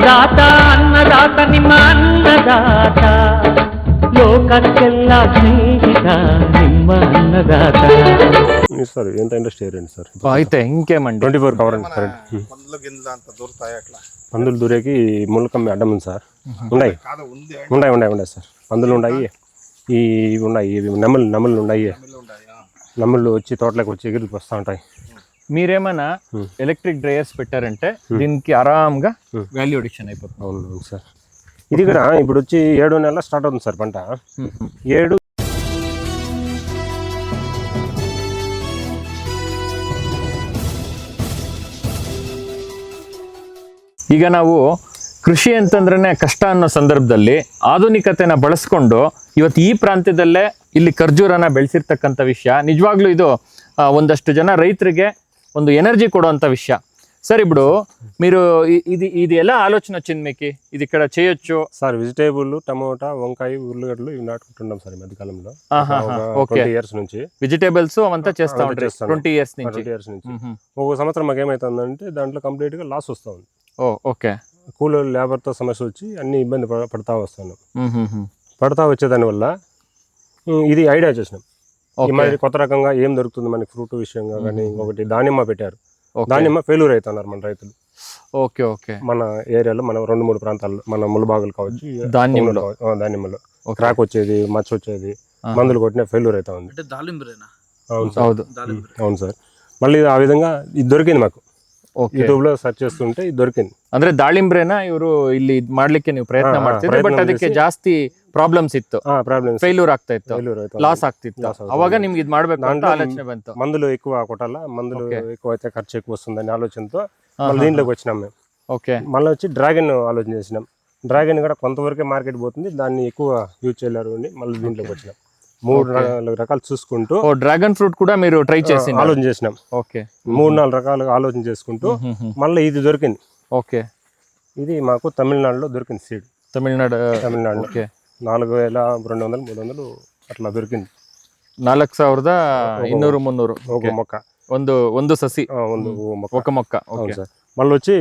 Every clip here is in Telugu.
ಅನ್ನದಾತ ಅನ್ನದಾತ ನಿಮ್ಮ ಅನ್ನದಾತ ಲೋಕಕ್ಕೆಲ್ಲ ಸ್ನೇಹಿತ ನಿಮ್ಮ ಅನ್ನದಾತ సార్ ఎంత ఇంట్రెస్ట్ ఏరండి సార్ అయితే ఇంకేమండి ట్వంటీ ఫోర్ కవర్ అండి సార్ పండ్ల గింజలు అంత దొరుకుతాయి అట్లా పందులు దూరేకి ముళ్ళకమ్మి అడ్డం ఉంది సార్ ఉన్నాయి కాదు ఉంది ఉన్నాయి ఉన్నాయి ఉన్నాయి సార్ పందులు ఉన్నాయి ఈ ఇవి ఉన్నాయి ఇవి నెమలు నెమలు ఉన్నాయి అమ్మిలు ఉంటాయి ఆ. నెమళ్ళు వచ్చి తోటలోకి వచ్చి ఎగిరి వస్తూ ఉంటాయి మీరేమన్నా ఎలక్ట్రిక్ డ్రైయర్స్ పెట్టారంటే దీనికి ఆరాంగా వాల్యూ అడిక్షన్ అయిపోతుంది అవును సార్ ఇది కూడా ఇప్పుడు వచ్చి ఏడు నెలల స్టార్ట్ అవుతుంది సార్ పంట ఏడు ಈಗ ನಾವು ಕೃಷಿ ಅಂತಂದ್ರೆ ಕಷ್ಟ ಅನ್ನೋ ಸಂದರ್ಭದಲ್ಲಿ ಆಧುನಿಕತೆನ ಬಳಸ್ಕೊಂಡು ಇವತ್ತು ಈ ಪ್ರಾಂತ್ಯದಲ್ಲೇ ಇಲ್ಲಿ ಖರ್ಜೂರನ ಬೆಳೆಸಿರ್ತಕ್ಕಂಥ ವಿಷಯ. ನಿಜವಾಗ್ಲೂ ಇದು ಒಂದಷ್ಟು ಜನ ರೈತರಿಗೆ ಒಂದು ಎನರ್ಜಿ ಕೊಡುವಂಥ విషయ సార్ ఇప్పుడు మీరు ఇది ఇది ఎలా ఆలోచన వచ్చింది మీకు ఇది ఇక్కడ చేయొచ్చు సార్ వెజిటేబుల్ టమోటా వంకాయ ఉర్లగడ్డలు ఇవి నాటుకుంటున్నాం సార్ ఈ మధ్య కాలంలో ఓకే ఇయర్స్ నుంచి వెజిటేబుల్స్ అవంతా చేస్తా ఉంటారు ట్వంటీ ఇయర్స్ నుంచి ట్వంటీ ఇయర్స్ నుంచి ఒక సంవత్సరం మాకు ఏమైతుందంటే దాంట్లో కంప్లీట్గా లాస్ వస్తుంది ఉంది ఓ ఓకే కూలర్ లేబర్తో సమస్య వచ్చి అన్ని ఇబ్బంది పడతా వస్తాను పడతా వచ్చేదాని వల్ల ఇది ఐడియా చేసినాం ఈ మరి కొత్త రకంగా ఏం దొరుకుతుంది మనకి ఫ్రూట్ విషయంగా కానీ ఇంకొకటి దానిమ్మ పెట్టారు. దానిమ్మ ఫెయిల్యూర్ అవుతున్నారు మన రైతులు. Okay okay. మన ఏరియాలో మన రెండు మూడు ప్రాంతాల్లో మన ములబాగులు కావచ్చు ధాన్యంలో ఓకే. క్రాక్ వచ్చేది మచ్చ వచ్చేది. మందులు కొట్టిన ఫెయిల్యూర్ అవుతా ఉంది. అంటే దాలింబరేనా? అవును సార్. అవును సార్. మళ్ళీ ఆ విధంగా ఇది దొరికింది మాకు. ಓಕೆ యూట్యూబ్ లో సెర్చ్ చేస్తుంటే ఇది దొరికింది ಅಂದ್ರೆ ದಾಳಿಂಬ್ರೆನ ಇವರು ಇಲ್ಲಿ ಇದ್ ಮಾಡ್ಲಿಕ್ಕೆ ನೀವು ಪ್ರಯತ್ನ ಹಾ, ಹಾ, ಮಾಡ್ತಿದ್ರಿ ಬಟ್ ಪ್ರಯತ್ನ ಅದಕ್ಕೆ ಮಾಡಿಸಿ. ಜಾಸ್ತಿ ಪ್ರಾಬ್ಲಮ್ಸ್ ಇತ್ತು ప్రాబ్లమ్స్ ಫೇಲ್ಯೂರ್ ಆಗ್ತಾ ಇತ್ತು ఫెయిల్యూర్ అవుతా ಲಾಸ್ ಆಗ್ತಿತ್ತು Loss ಆಗ್ತಿತ್ತು. ಅವಾಗ ನಿಮ್ಗೆ ಇದ್ ಮಾಡ್ಬೇಕು ಅಂತ దాంట్లో ಆಲೋಚನೆ ಬಂತು మందులు ఎక్కువ కొట్టాలా మందులు Okay. ఎక్కువ అయితే ఖర్చు ఎక్కువ వస్తుందని ఆలోచనతో ఆహా. మళ్ళీ దీంట్లోకి వచ్చినాం మేము ಓಕೆ మళ్ళీ వచ్చి డ్రాగన్ ఆలోచన చేసినాం డ్రాగన్ కూడా కొంతవరకే మార్కెట్ పోతుంది దాన్ని ఎక్కువ యూజ్ చేయలేరు అని మళ్ళీ దీంట్లోకి వచ్చినాం మూడు నాలుగు రకాలు చూసుకుంటూ ఓ డ్రాగన్ ఫ్రూట్ కూడా మీరు ట్రై చేసి ఆలోచన చేసినాం ఓకే మూడు నాలుగు రకాలుగా ఆలోచన చేసుకుంటూ మళ్ళీ ఇది దొరికింది ఓకే ఇది మాకు తమిళనాడులో దొరికింది సీడ్ ತಮಿಳ್ನಾಡು తమిళనాడులో ಓಕೆ నాలుగు వేల రెండు వందలు మూడు వందలు అట్లా దొరికింది ನಾಲ್ಕು ಸಾವಿರದ ಇನ್ನೂರು ಮುನ್ನೂರು ఒక మొక్క ಒಂದು ಒಂದು ಸಸಿ ఆ, ಒಂದು మొక్క ఒక మొక్క అవును ఓకే సార్ మళ్ళీ వచ్చి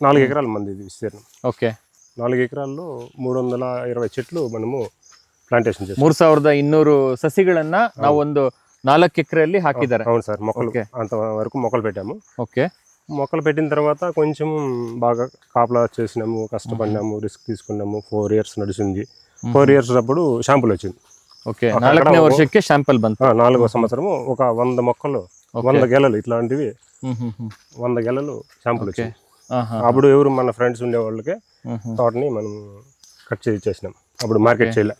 నాలుగు ఎకరాల మంది ఇది విస్తీర్ణం ఓకే నాలుగు ఎకరాల్లో మూడు వందల ఇరవై చెట్లు మనము ప్లాంటేషన్ చేస్తాం ಮೂರ್ ಸಾವಿರದ ಇನ್ನೂರು ಸಸಿಗಳನ್ನ ನಾವು ಒಂದು ನಾಲ್ಕು ಎಕರೆಯಲ್ಲಿ ಹಾಕಿದ್ದಾರೆ అవును సార్ మొక్కలు ఓకే. అంతవరకు మొక్కలు పెట్టాము ఓకే మొక్కలు పెట్టిన తర్వాత కొంచెం బాగా కాపలా చేసినాము కష్టపడినాము రిస్క్ తీసుకున్నాము ఫోర్ ఇయర్స్ నడిచింది ఫోర్ ఇయర్స్ అప్పుడు షాంపుల్ వచ్చింది ఓకే అక్కడ ನಾಲ್ಕನೇ ఒక- ವರ್ಷಕ್ಕೆ ಶಾಂಪಲ್ ಬಂತು ఆ, నాలుగో సంవత్సరము ఒక వంద మొక్కలు ఓకే. వంద గెలలు ఇట్లాంటివి ಹ್ಮ್ ಹ್ಮ್ ಹ್ಮ್ వంద గెలలు షాంపుల్ ఓకే వచ్చింది ఆహా. అప్పుడు ఎవరు మన ఫ్రెండ్స్ ఉండే వాళ్ళకి ಹ್ಮ್ ಹ್ಮ್. తోటని మనం కట్ చేసి ఇచ్చేసినాం అప్పుడు మార్కెట్ చేయలే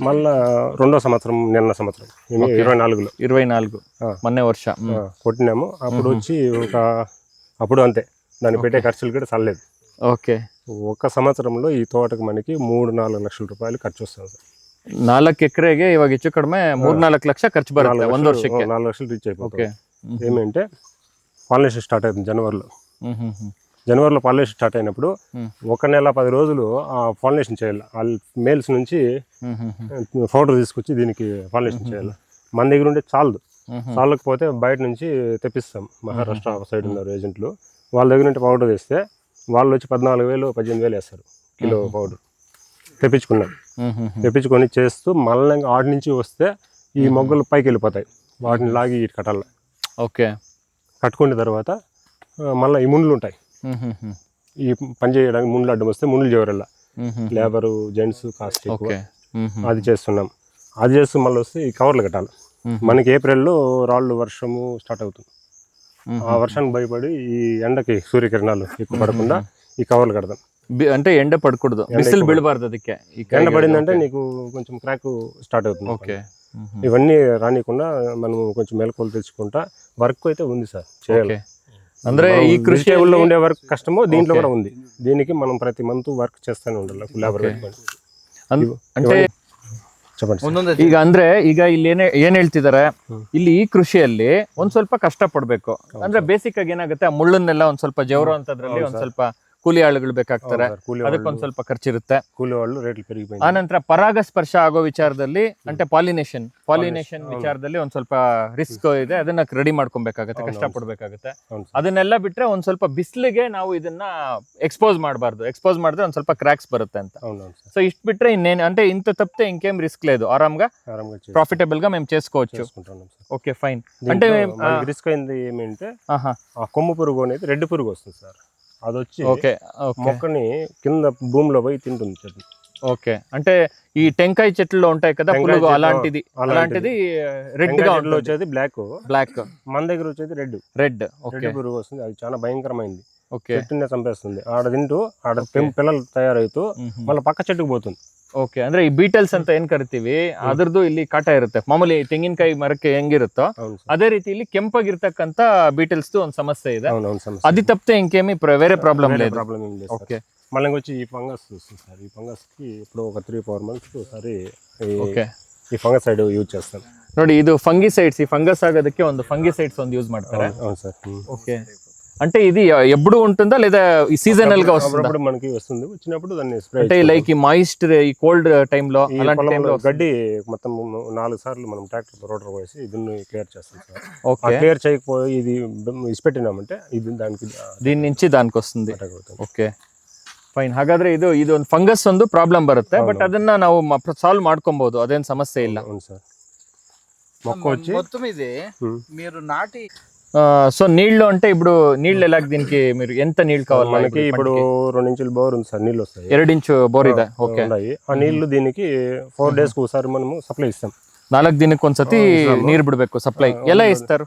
మళ్ళా రెండో సంవత్సరం నిన్న సంవత్సరం ఇవి ఇరవై నాలుగులో ఇరవై నాలుగు ఆ. మొన్నే వర్ష మ్. ఆ, కొట్టినాము అప్పుడు వచ్చి ఒక అప్పుడు అంతే దాన్ని పెట్టే ఖర్చులు కూడా చల్లలేదు ఓకే ఒక సంవత్సరంలో ఈ తోటకు మనకి మూడు నాలుగు లక్షల రూపాయలు ఖర్చు వస్తుంది సార్ ನಾಲ್ಕು ಎಕರೆಗೆ ಇವಾಗ ಹೆಚ್ಚು ಕಡಿಮೆ ಮೂರ್ ನಾಲ್ಕು ಲಕ್ಷ ಖರ್ಚು ಬರುತ್ತೆ నాలుగు ಒಂದ್ లక్షలు- ವರ್ಷಕ್ಕೆ నాలుగు లక్షలు రీచ్ ಓಕೆ అయిపోతుంది ఏమంటే పాలినేషన్ స్టార్ట్ అవుతుంది జనవరిలో పాలినేషన్ స్టార్ట్ అయినప్పుడు ఒక నెల పది రోజులు ఆ పాలినేషన్ చేయాలి. వాళ్ళ మేల్స్ నుంచి పౌడర్ తీసుకొచ్చి దీనికి పాలినేషన్ చేయాలి. మన దగ్గర ఉండే చాలదు. చాలకపోతే బయట నుంచి తెప్పిస్తాం మహారాష్ట్ర సైడ్ ఉన్నారు ఏజెంట్లు వాళ్ళ దగ్గర నుండి పౌడర్ తెస్తే వాళ్ళు వచ్చి పద్నాలుగు వేలు పద్దెనిమిది వేలు వేస్తారు కిలో పౌడర్. తెప్పించుకున్నాం. తెప్పించుకొని చేస్తూ మళ్ళీ ఆటి నుంచి వస్తే ఈ మొగ్గలు పైకి వెళ్ళిపోతాయి. వాటిని లాగి ఇటు కట్టాలి. ఓకే. కట్టుకున్న తర్వాత మళ్ళీ ఈ ముండ్లు ఉంటాయి. ఈ పని చేయడానికి ముండ్లు అడ్డం వస్తే ముండ్లు చేయరల్ల లేబరు జెంట్స్ కాస్ట్ ఎక్కువ. అది చేస్తున్నాం. అది చేస్తూ మళ్ళీ వస్తే ఈ కవర్లు కట్టాలి. మనకి ఏప్రిల్లో రాళ్ళు వర్షము స్టార్ట్ అవుతుంది. ఆ వర్షానికి భయపడి ఈ ఎండకి సూర్యకిరణాలు ఎక్కువ పడకుండా ఈ కవర్లు కడదాం. అంటే ఎండ పడకూడదు. బిసిల్ బీడబారదు ఎండ పడిందంటే నీకు కొంచెం క్రాక్ స్టార్ట్ అవుతుంది ఓకే. ఇవన్నీ రానికుండా మనం కొంచెం మెలకువలు తెచ్చుకుంటా వర్క్ అయితే ఉంది సార్. చేయాలి. ఓకే ಅಂದ್ರೆ ఈ మనం కృషి vegetable లో ఉండే వర్క్ కష్టమో దీంట్లో ఓకే. కూడా ఉంది దీనికి మనం ప్రతి మంత్ వర్క్ చేస్తూనే ఉండాలి లేబర్ ఓకే. పెట్టుకొని ಅನ್- అంటే చెప్పండి సార్. ಒಂದೊಂದೇ ಈಗ ಅಂದ್ರೆ ಈಗ ಇಲ್ಲಿ ಏನೇ ಏನ್ ಹೇಳ್ತಿದ್ದಾರೆ ಹ್ಮ್. ಇಲ್ಲಿ ಈ ಕೃಷಿಯಲ್ಲಿ ಒಂದ್ ಸ್ವಲ್ಪ ಕಷ್ಟ ಪಡ್ಬೇಕು ಅಂದ್ರೆ ಬೇಸಿಕ್ ಆಗಿ ಏನಾಗುತ್ತೆ ಆ ಮುಳ್ಳನ್ನೆಲ್ಲ ಒಂದ್ ಸ್ವಲ್ಪ ಜವರ ಅಂತದ್ರಲ್ಲಿ ಒಂದ್ ಸ್ವಲ್ಪ ಕೂಲಿ ಆಳುಗಳು ಬೇಕಾಗ್ತಾರೆ అవును సార్, కూలి ಅದಕ್ಕೊಂದ್ వాళ్ళు ಸ್ವಲ್ಪ ಖರ್ಚಿರುತ್ತೆ కూలి వాళ్ళు రేట్లు పెరిగిపోయింది ಆನಂತರ ಪರಾಗಸ್ಪರ್ಶ ಆಗೋ ವಿಚಾರದಲ್ಲಿ అంటే ಪಾಲಿನೇಷನ್ ಪಾಲಿನೇಷನ್ ಹೌದು. ವಿಚಾರದಲ್ಲಿ ಒಂದ್ ಸ್ವಲ್ಪ ರಿಸ್ಕ್ ಇದೆ ಅದನ್ನ ರೆಡಿ ಮಾಡ್ಕೊಬೇಕಾಗತ್ತೆ ಹೌದು, ಕಷ್ಟ ಹೌದು. ಪಡ್ಬೇಕಾಗತ್ತೆ అవును సార్. ಅದನ್ನೆಲ್ಲ ಬಿಟ್ರೆ ಒಂದ್ ಸ್ವಲ್ಪ ಬಿಸಿಲಿಗೆ ನಾವು ಇದನ್ನ ಎಕ್ಸ್ಪೋಸ್ ಮಾಡಬಾರ್ದು ಎಕ್ಸ್ಪೋಸ್ ಮಾಡಿದ್ರೆ ಒಂದ್ ಸ್ವಲ್ಪ ಕ್ರಾಕ್ಸ್ ಬರುತ್ತೆ ಅಂತ అవునవును సార్ సో ఇష్ట బిట్రే ఇన్నేను అంటే ఇంత తప్పితే ఇంకేం రిస్క్ లేదు ఆరాంగా ఆరాంగా చేసి- ప్రాఫిటబుల్ గా మేము చేసుకోవచ్చు చేసుకుంటున్నాం సార్ ఓకే ఫైన్ దీంట్లో అంటే మనకి రిస్క్ అయింది ఏమంటే ఆహా ఆ కొమ్ము పురుగు అనేది రెడ్ పురుగు వస్తుంది సార్ అది వచ్చి ఓకే. మొక్కని కింద భూమిలో పోయి తింటుంది చెట్టు. ఓకే. అంటే ఈ టెంకాయ చెట్లలో ఉంటాయి కదా పులుగు చెట్లు, అలాంటిది. అలాంటిది. రెడ్గా వచ్చేది బ్లాక్ బ్లాక్ మన దగ్గర వచ్చేది రెడ్ రెడ్ ఓకే. రెడ్ పురుగు వస్తుంది. అది చాలా భయంకరమైంది. ఓకే. చెట్టునే చంపేస్తుంది. ఆడ తింటూ ఆడ పిల్లలు తయారైతూ మళ్ళీ పక్క చెట్టుకు పోతుంది. ಓಕೆ ಅಂದ್ರೆ ಈ ಬೀಟಲ್ಸ್ ಅಂತ ಏನ್ ಕರಿತೀವಿ ಅದ್ರದ್ದು ಇಲ್ಲಿ ಕಾಟ ಇರುತ್ತೆ ಮಾಮೂಲಿ ತೆಂಗಿನಕಾಯಿ ಮರಕ್ಕೆ ಹೆಂಗಿರುತ್ತೋ అవును సార్ ಅದೇ ರೀತಿ ಇಲ್ಲಿ ಕೆಂಪಾಗಿರ್ತಕ್ಕಂತ ಬೀಟಲ್ಸ್ ಒಂದು ಸಮಸ್ಯೆ ಇದೆ అవునవును సమస్య అది తప్పితే ఇంకేమి ప్ర- వేరే ప్రాబ్లం లేదు ప్రాబ్లం ఏం లేదు సార్. ఓకే మళ్ళీ వచ్చి ఈ ఫంగస్ వస్తుంది సార్ ఈ ఫంగస్ కి ఇప్పుడు ఒక త్రీ ఫోర్ మంత్స్ ఒకసారి ఈ- ఓకే ఈ ఫంగస్ సైడ్ యూజ్ చేస్తాం ನೋಡಿ ಇದು ಫಂಗಿಸೈಡ್ಸ್ ಈ ಫಂಗಸ್ ಆಗೋದಕ್ಕೆ ಒಂದು ಫಂಗಿಸೈಡ್ಸ್ ಒಂದು ಯೂಸ್ ಮಾಡ್ತಾರೆ అవును అవును సార్ ఉమ్. ఓకే అంటే ఇది ఎప్పుడు ఉంటుందా లేదా ఈ సీజనల్ గా వస్తుందా అప్పుడప్పుడు మనకి వస్తుంది వచ్చినప్పుడు దాన్ని స్ప్రే అంటే లైక్ ఈ మాయిస్ట్ ఈ కోల్డ్ టైంలో ఈ అలాంటి పొలంలో టైంలో గడ్డి మొత్తం నాలుగు సార్లు మనం ట్రాక్టర్ రోటర్ వేసి దీన్ని క్లియర్ చేస్తాం సార్ ఆ ఓకే క్లియర్ చేయకపోయి ఇది ఇసిపెట్టినామంటే ఇది దానికి దీని నుంచి దానికి వస్తుంది attack అవుతుంది ಓಕೆ ಫೈನ್ ಹಾಗಾದ್ರೆ ಇದು ಇದು ಒಂದು ಫಂಗಸ್ ಒಂದು ಪ್ರಾಬ್ಲಮ್ ಬರುತ್ತೆ ಬಟ್ ಹೌದು. ಅದನ್ನ ನಾವು ಸಾಲ್ವ್ ಮಾಡ್ಕೊಬಹುದು ಅದೇನ್ ಸಮಸ್ಯೆ ಇಲ್ಲ అవును సార్ మొక్క వచ్చి మొత్తం ఇది ఉమ్. మీరు నాటి సో నీళ్లు అంటే ఇప్పుడు నీళ్ళు ఎలా దీనికి మీరు ఎంత నీళ్ళు కావాలి మనకి ఇప్పుడు రెండు ఇంచులు బోర్ ఉంది సార్ నీళ్ళు వస్తాయి ಎರಡು ఇంచు ಬೋರ್ ಇದೆ ಓಕೆ ఉన్నాయి ఆ నీళ్లు దీనికి ఫోర్ డేస్ కి ఒకసారి మనము సప్లై ఇస్తాం ನಾಲ್ಕು ದಿನಕ್ಕೆ ಒಂದ್ಸತಿ ನೀರು ಬಿಡಬೇಕು ಸಪ್ಲೈ ಎಲ್ಲ ಇಸ್ತಾರು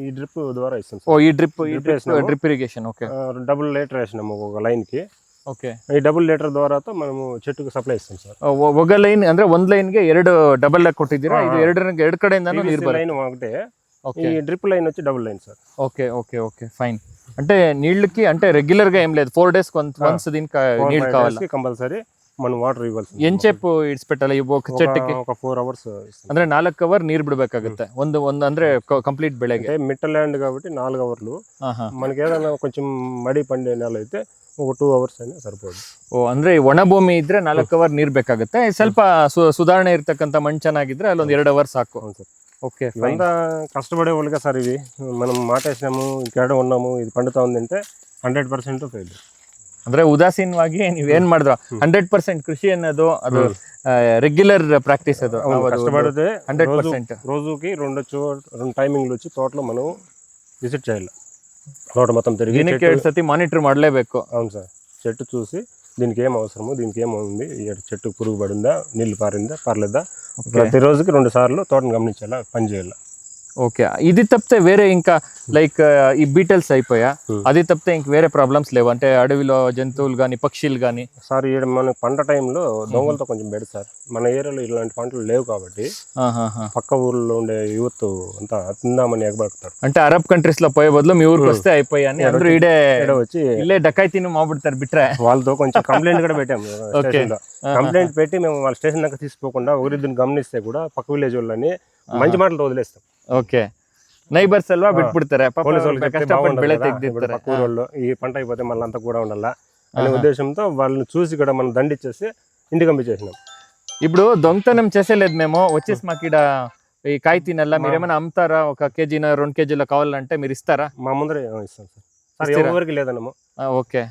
ఈ డ్రిప్ ద్వారా ఇస్తాం ಓ సార్ ಈ ಡ್ರಿಪ್ ಈ Drip ಡ್ರಿಪ್ వేసినాము. Drip irrigation okay double litre వేసినాము ఒక లైన్ కి ಓಕೆ ఈ డబుల్ లీటర్ ద్వారాతో మనము చెట్టుకు సప్లై ఇస్తాం సార్ ಒಗ ಲೈನ್ ಅಂದ್ರೆ ಒಂದ್ ಲೈನ್ಗೆ ಎರಡು ಡಬಲ್ ಆಗಿ ಕೊಟ್ಟಿದ್ದೀರಾ ಹಾ, ಇದು ಹಾ. ಎರಡು ಎರಡು ಕಡೆಯಿಂದಾನು ನೀರು ಬರುತ್ತೆ లైన్ ఒకటే ఈ ఓకే డ్రిప్ లైన్ వచ్చి double line sir okay okay okay fine అంటే నీళ్ళకి అంటే రెగ్యులర్ గా ఏం లేదు ఫోర్ డేస్ వన్స్ దీనికి నీళ్ళు కావాలి కంపల్సరీ మనం వాటర్ ఇవ్వాల్సి ఎంచేపు ఇడిచిపెట్టాలి ఈ ఒక చెట్టుకి ఒక ఫోర్ అవర్స్ ఇస్తాం ಅಂದ್ರೆ ನಾಲ್ಕು ಅವರ್ ನೀರ್ ಬಿಡ್ಬೇಕಾಗುತ್ತೆ ಒಂದು ಒಂದು ಅಂದ್ರೆ ಕಂಪ್ಲೀಟ್ ಬೆಳೆಗೆ అంటే మిట్ట ల్యాండ్ కాబట్టి నాలుగు అవర్లు ಆಹಾ. మనకి ఏదైనా కొంచెం మడి పండే నెల అయితే ఒక టూ అవర్స్ అయినా సరిపోదు ಓ ಅಂದ್ರೆ ಈ ಒಣ ಭೂಮಿ ಇದ್ರೆ ನಾಲ್ಕು ಅವರ್ ನೀರ್ ಬೇಕಾಗುತ್ತೆ ಸ್ವಲ್ಪ ಸು- ಸುಧಾರಣೆ ಇರ್ತಕ್ಕಂಥ ಮಣ್ಣು ಚೆನ್ನಾಗಿದ್ರೆ ಅಲ್ಲೊಂದ್ ಎರಡು ಅವರ್ ಸಾಕು అవును సార్ ఓకే ఫైన్ ఇవంతా కష్టపడే వాళ్ళకే సార్ ఇది మనం మాటేసినాము ఇక్కడ ఉన్నాము ఇది పండుతా ఉంది అంటే హండ్రెడ్ పర్సెంట్ ఫెయిల్ ಅಂದ್ರೆ ಉದಾಸೀನವಾಗಿ ನೀವೇನ್ ಮಾಡಿದ್ರು ಹಂಡ್ರೆಡ್ ಪರ್ಸೆಂಟ್ ಕೃಷಿ ಅನ್ನೋದು ಅದು ರೆಗ್ಯುಲರ್ ಪ್ರಾಕ್ಟೀಸ್ ಅದು ನಾವು ಅದು కష్టపడితే 100% రోజు రోజుకి రెండు చో రెండు టైమింగ్లు వచ్చి తోటలో మనం విజిట్ చేయాలి తోట మొత్తం తిరిగి ದಿನಕ್ಕೆ చెట్టు- ಎರಡು ಸತಿ ಮಾನಿಟರ್ ಮಾಡಲೇಬೇಕು అవును సార్ చెట్టు చూసి దీనికి ఏం అవసరము దీనికి ఏం ఉంది? ఈ చెట్టు పురుగు పడిందా నీళ్ళు పారిందా పర్లేదా? ప్రతి రోజుకి రెండు సార్లు తోటను గమనించాలా పని చేయాలి? ఓకే. ఇది తప్పితే వేరే ఇంకా లైక్ ఈ బీటల్స్ అయిపోయా? Hmm. అది తప్పితే ఇంక వేరే ప్రాబ్లమ్స్ లేవు. అంటే అడవిలో జంతువులు కానీ పక్షులు కానీ సార్ ఈడ మన పంట టైంలో దొంగలతో కొంచెం బెడ్ సార్. మన ఏరియాలో ఇలాంటి పంటలు లేవు కాబట్టి పక్క ఊర్లో ఉండే యూత్ అంతా తిందామని ఎగబడతారు. అంటే అరబ్ కంట్రీస్లో పోయే బదులు మీ ఊరికి వస్తే అయిపోయి అని అందరూ ఈడే ఈడ వచ్చి ఇల్లే డకాయితీని మాబడతారు బిట్రే. వాళ్ళతో కొంచెం కంప్లైంట్ కూడా పెట్టాము లో కంప్లైంట్ పెట్టి మేము వాళ్ళ స్టేషన్ దాకా తీసుకోకుండా ఒకరిద్దరిని గమనిస్తే కూడా పక్క విలేజ్ వాళ్ళని మంచి మాటలతో వదిలేస్తాం. ಓಕೆ నైబర్స్ అల్వా పెట్టుకుంటారా కష్టపడి ಬೆಳೆ తెగ్దిస్తారు కూరళ్ళు ఈ పంట అయిపోతే మళ్ళీ అంతా కూడా ఉండాల అనే ఉద్దేశంతో వాళ్ళని చూసి కూడా మనం దండిచ్చేసి ఇంటికి పంపించేసినాం ఇప్పుడు దొంగతనం చేసేలేదు మేము వచ్చేసి మాకు ఇక్కడ ఈ కాయ తినల్లా మీరేమైనా అమ్ముతారా ఒక కేజీన రెండు కేజీలో కావాలంటే మీరు ఇస్తారా మా ముందర ఇస్తాం సార్ ఎవరికి లేదన్నమో ఓకే.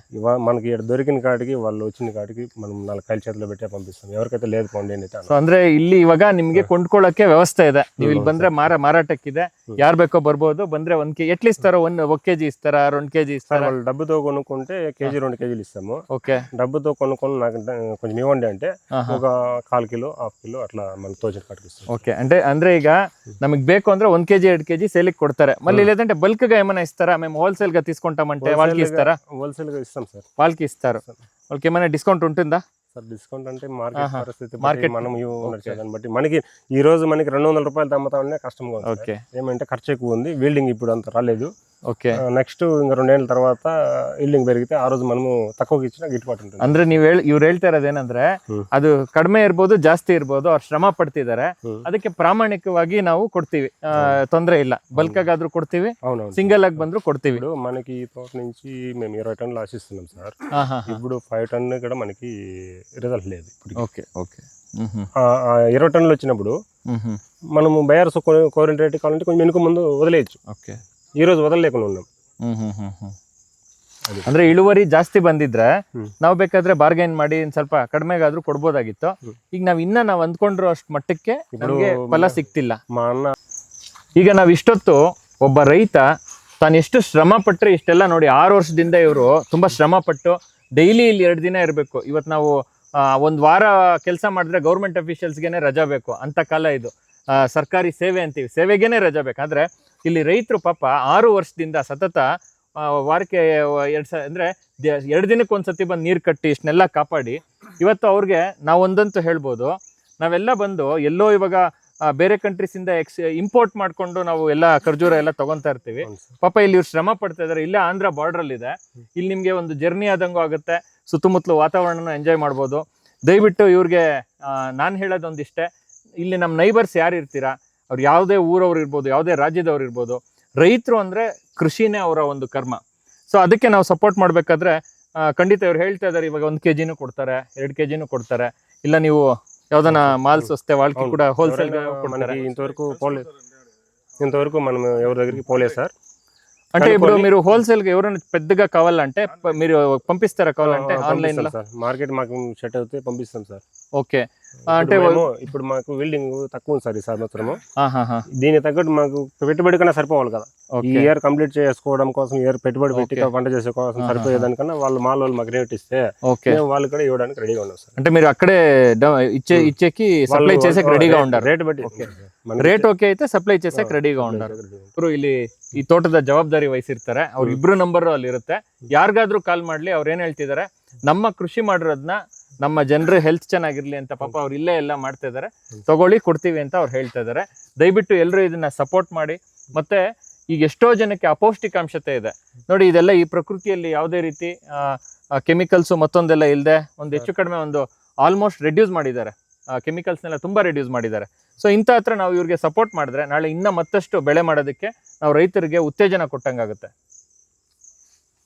మనకి ఇక్కడ దొరికిన కాడికి వాళ్ళు వచ్చిన కాడికి మనం ನಾಲ್ಕು ಕೈಲಿ చేతిలో పెట్టే పంపిస్తాం. ఎవరికైతే లేదు ಕೊಂಡಿ ಸೊ ಅಂದ್ರೆ ಇಲ್ಲಿ ಇವಾಗ ನಿಮ್ಗೆ ಕೊಂಡ್ಕೊಳ್ಳೋಕೆ ವ್ಯವಸ್ಥೆ ಇದೆ ನೀವು ಇಲ್ಲಿ ಬಂದ್ರೆ ಮಾರ ಮಾರಾಟಕ್ಕಿದೆ. ಯಾರು ಬೇಕೋ ಬರ್ಬೋದು ಬಂದ್ರೆ ಒಂದ್ ಕೆ ಎಟ್ಲಿ ಇಸ್ತಾರೋ? ಒಂದ್ ఒక కేజీ ఇస్తారా రెండు కేజీ ఇస్తారా వాళ్ళు డబ్బుతో కొనుక్కుంటే కేజీ రెండు కేజీలు ఇస్తాము ఓకే డబ్బుతో కొనుక్కొని నాకు కొంచెం ఇవ్వండి అంటే ఒక కాల్ కిలో హాఫ్ కిలో అట్లా మనకు తోచిన కట్టుకిస్తాం ఓకే అంటే ಅಂದ್ರೆ ಈಗ ನಮಗೆ ಬೇಕು ಅಂದ್ರೆ ಒಂದ್ ಕೆಜಿ ಎರಡು ಕೆಜಿ ಸೇಲಿಗೆ ಕೊಡ್ತಾರೆ. ಮళ్ళీ లేదంటే బల్క్గా ఏమైనా ఇస్తారా మేము హోల్సేల్గా తీసుకుంటామంటే వాళ్ళకి ఇస్తారా హోల్సేల్గా ఇస్తాం సార్. వాళ్ళకి ఇస్తారు. వాళ్ళకి ఏమైనా డిస్కౌంట్ ఉంటుందా? సార్ డిస్కౌంట్ అంటే మార్కెట్. పరిస్థితి బట్టి మనం దాన్ని బట్టి. మనకి ఈ రోజు మనకి రెండు వందల రూపాయలు అమ్ముతా ఉన్నా కష్టంగా. ఓకే. ఏమంటే ఖర్చు ఎక్కువ ఉంది. బిల్డింగ్ ఇప్పుడు అంత రాలేదు. ఓకే నెక్స్ట్ ఇంకా రెండేళ్ళ తర్వాత ఇల్లింగ్ పెరిగితే ఆ రోజు మనము తక్కువకి ఇచ్చిన గిట్టుబాటు ఉంటుంది ಅಂದ್ರೆ ನೀವು ಹೇಳಿ ಇವ್ರು ಹೇಳ್ತಾ ಇರೋದೇನಂದ್ರೆ ಅದು ಕಡಿಮೆ ಇರ್ಬೋದು ಜಾಸ್ತಿ ಇರ್ಬೋದು ಅವ್ರು ಶ್ರಮ ಪಡ್ತಿದ್ದಾರೆ ಅದಕ್ಕೆ ಪ್ರಾಮಾಣಿಕವಾಗಿ ನಾವು ಕೊಡ್ತೀವಿ ತೊಂದರೆ ಇಲ್ಲ ಬಲ್ಕ್ ಆಗಾದ್ರೂ ಕೊಡ್ತೀವಿ అవునవును సింగల్ ಆಗಿ ಬಂದ್ರು ಕೊಡ್ತೀವಿ మనకి ఈ తోట నుంచి మేము ఇరవై టన్నులు ఆశిస్తున్నాం సార్ ఇప్పుడు ఫైవ్ టన్ కూడా మనకి రిజల్ట్ లేదు ఓకే ఓకే ఇరవై టన్నులు వచ్చినప్పుడు మనము బయార్స్ కోరిన రేట్ కావాలంటే కొంచెం వెనుక ముందు వదిలేయచ్చు ఓకే ఈ రోజు వదలలేకుండా ఉన్నాం ಹ್ಮ್ ಹ್ಮ್ ಹ್ಮ್ ಹ್ಮ್ ಅದು. ಅಂದ್ರೆ ಇಳುವರಿ ಜಾಸ್ತಿ ಬಂದಿದ್ರೆ ಹ್ಮ್. ನಾವು ಬೇಕಾದ್ರೆ ಬಾರ್ಗೈನ್ ಮಾಡಿ ಒಂದ್ ಸ್ವಲ್ಪ ಕಡಿಮೆಗಾದ್ರೂ ಕೊಡ್ಬೋದಾಗಿತ್ತು ಹ್ಮ್. ಈಗ ನಾವ್ ಇನ್ನ ನಾವ್ ಅಂದ್ಕೊಂಡಿರೋ ಅಷ್ಟು ಮಟ್ಟಕ್ಕೆ ఇప్పుడు ನಮ್ಗೆ ಫಲ ಸಿಗ್ತಿಲ್ಲ మా అన్న ಈಗ ನಾವು ಇಷ್ಟೊತ್ತು ಒಬ್ಬ ರೈತ ತಾನು ಎಷ್ಟು ಶ್ರಮ ಪಟ್ಟರೆ ಇಷ್ಟೆಲ್ಲ ನೋಡಿ ಆರು ವರ್ಷದಿಂದ ಇವರು ತುಂಬಾ ಶ್ರಮ ಪಟ್ಟು ಡೈಲಿ ಇಲ್ಲಿ ಎರಡು ದಿನ ಇರಬೇಕು ಇವತ್ತು ನಾವು ಆ, ಒಂದ್ ವಾರ ಕೆಲಸ ಮಾಡಿದ್ರೆ ಗೌರ್ಮೆಂಟ್ ಅಫಿಷಿಯಲ್ಸ್ಗೆನೆ ರಜಾ ಬೇಕು ಅಂತ ಕಾಲ ಇದು ಆ, ಸರ್ಕಾರಿ ಸೇವೆ ಅಂತೀವಿ ಸೇವೆಗೇನೆ ರಜಾ ಬೇಕಾದ್ರೆ ಇಲ್ಲಿ ರೈತರು ಪಾಪ ಆರು ವರ್ಷದಿಂದ ಸತತ ವಾರಕ್ಕೆ ಎರಡು ಸ ಅಂದರೆ ಎರಡು ದಿನಕ್ಕೆ ಒಂದ್ಸತಿ ಬಂದು ನೀರು ಕಟ್ಟಿ ಇಷ್ಟನ್ನೆಲ್ಲ ಕಾಪಾಡಿ. ಇವತ್ತು ಅವ್ರಿಗೆ ನಾವೊಂದಂತೂ ಹೇಳ್ಬೋದು. ನಾವೆಲ್ಲ ಬಂದು ಎಲ್ಲೋ ಇವಾಗ ಬೇರೆ ಕಂಟ್ರೀಸಿಂದ ಎಕ್ಸ್ ಇಂಪೋರ್ಟ್ ಮಾಡ್ಕೊಂಡು ನಾವು ಎಲ್ಲ ಖರ್ಜೂರ ಎಲ್ಲ ತಗೊಂತಾ ಇರ್ತೀವಿ. ಪಾಪ ಇಲ್ಲಿ ಇವ್ರು ಶ್ರಮ ಪಡ್ತಾ ಇದ್ದಾರೆ ಇಲ್ಲೇ ಆಂಧ್ರ ಬಾರ್ಡ್ರಲ್ಲಿದೆ ಇಲ್ಲಿ ನಿಮಗೆ ಒಂದು ಜರ್ನಿ ಆದಂಗೂ ಆಗುತ್ತೆ. ಸುತ್ತಮುತ್ತಲು ವಾತಾವರಣನ ಎಂಜಾಯ್ ಮಾಡ್ಬೋದು. ದಯವಿಟ್ಟು ಇವ್ರಿಗೆ ನಾನು ಹೇಳೋದೊಂದಿಷ್ಟೇ. ಇಲ್ಲಿ ನಮ್ಮ ನೈಬರ್ಸ್ ಯಾರು ಇರ್ತೀರಾ? ಅವ್ರು ಯಾವುದೇ ಊರವ್ರು ಇರ್ಬೋದು ಯಾವುದೇ ರಾಜ್ಯದವ್ರು ಇರ್ಬೋದು ರೈತರು ಅಂದ್ರೆ ಕೃಷಿನೇ ಅವರ ಒಂದು ಕರ್ಮ ಸೊ ಅದಕ್ಕೆ ನಾವು ಸಪೋರ್ಟ್ ಮಾಡ್ಬೇಕಾದ್ರೆ ಆ, ಖಂಡಿತ ಇವ್ರು ಹೇಳ್ತಾ ಇದಾರೆ ಇವಾಗ ಒಂದು ಕೆ ಜಿನೂ ಕೊಡ್ತಾರೆ ಎರಡು ಕೆ ಜಿನೂ ಕೊಡ್ತಾರೆ ಇಲ್ಲ ನೀವು ಯಾವ್ದನ ಮಾಲ್ಸ್ ವಸ್ತೆ ವಾಳ್ಕಿ అవును. ಕೂಡ ಹೋಲ್ಸೇಲ್ ఎవరైనా ಕೊಡ್ತಾರೆ మనకి ఇంతవరకు పోలే ఇంతవరకు మనం ఎవరి దగ్గరికి పోలేదు సార్ అంటే ఇప్పుడు మీరు హోల్సేల్గా ఎవరైనా పెద్దగా కావాలంటే మీరు పంపిస్తారా కావాలంటే ఆన్లైన్లో మార్కెట్ మాకు సెట్ అవుతే పంపిస్తాం సార్. ఓకే. అంటే ఇప్పుడు మాకు బిల్డింగ్ తక్కువ ఉంది సార్ ఈ సంవత్సరము. దీనికి తగ్గట్టు మాకు పెట్టుబడి కన్నా సరిపోవాలి కదా. ఈ ఇయర్ కంప్లీట్ చేసుకోవడం కోసం ఇయర్ పెట్టుబడి పెట్టి. పంట చేసే కోసం. సరిపోయేదానికన్నా వాళ్ళు మాల్ వాళ్ళు మాకు రేట్ ఇస్తే వాళ్ళు కూడా ఇవ్వడానికి రెడీగా ఉన్నాం సార్. అంటే మీరు అక్కడే ఇచ్చే ఇచ్చేకి సప్లై చేసేకి రెడీగా ఉండారు. రేట్ బట్టి ರೇಟ್ ಓಕೆ ಐತೆ ಸಪ್ಲೈ చేసేకి రెడీగా ఉండారు ready గా ఉన్నాం. ಇಬ್ರು ಇಲ್ಲಿ ಈ ತೋಟದ ಜವಾಬ್ದಾರಿ ವಹಿಸಿರ್ತಾರೆ ಅವ್ರ ಇಬ್ರು ನಂಬರ್ ಅಲ್ಲಿ ಇರುತ್ತೆ ಯಾರಿಗಾದ್ರೂ ಕಾಲ್ ಮಾಡ್ಲಿ ಅವ್ರು ಏನ್ ಹೇಳ್ತಿದ್ದಾರೆ ನಮ್ಮ ಕೃಷಿ ಮಾಡಿರೋದನ್ನ ನಮ್ಮ ಜನರ ಹೆಲ್ತ್ ಚೆನ್ನಾಗಿರ್ಲಿ ಅಂತ ಪಾಪ ಅವ್ರು ಇಲ್ಲೇ ಎಲ್ಲ ಮಾಡ್ತಾ ಇದಾರೆ ತಗೊಳ್ಳಿ ಕೊಡ್ತೀವಿ ಅಂತ ಅವ್ರು ಹೇಳ್ತಾ ಇದಾರೆ ದಯವಿಟ್ಟು ಎಲ್ಲರೂ ಇದನ್ನ ಸಪೋರ್ಟ್ ಮಾಡಿ ಮತ್ತೆ ಈಗ ಎಷ್ಟೋ ಜನಕ್ಕೆ ಅಪೌಷ್ಟಿಕಾಂಶತೆ ಇದೆ ನೋಡಿ ಇದೆಲ್ಲ ಈ ಪ್ರಕೃತಿಯಲ್ಲಿ ಯಾವುದೇ ರೀತಿ ಕೆಮಿಕಲ್ಸ್ ಮತ್ತೊಂದೆಲ್ಲ ಇಲ್ಲದೆ ಒಂದು ಹೆಚ್ಚು ಕಡಿಮೆ ಒಂದು ಆಲ್ಮೋಸ್ಟ್ ರೆಡ್ಯೂಸ್ ಮಾಡಿದ್ದಾರೆ ಕೆಮಿಕಲ್ಸ್ನೆಲ್ಲ ತುಂಬಾ ರೆಡ್ಯೂಸ್ ಮಾಡಿದ್ದಾರೆ. ಸೊ ಇಂಥ ಹತ್ರ ನಾವು ಇವ್ರಿಗೆ ಸಪೋರ್ಟ್ ಮಾಡಿದ್ರೆ ನಾಳೆ ಇನ್ನ ಮತ್ತಷ್ಟು ಬೆಳೆ ಮಾಡೋದಕ್ಕೆ ನಾವು ರೈತರಿಗೆ ಉತ್ತೇಜನ ಕೊಟ್ಟಂಗಾಗುತ್ತೆ.